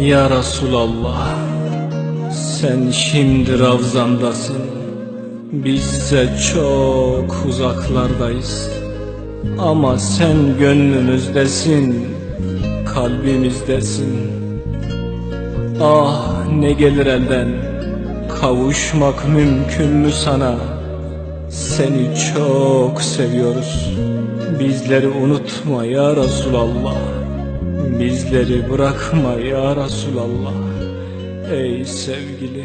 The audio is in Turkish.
Ya Resulallah Sen şimdi Ravzandasın. Bizse çok uzaklardayız. Ama sen gönlümüzdesin Kalbimizdesin. Ah ne gelir elden Kavuşmak mümkün mü sana? Seni çok seviyoruz. Bizleri unutma ya Resulallah Bizleri bırakma ya Resulallah. Ey sevgili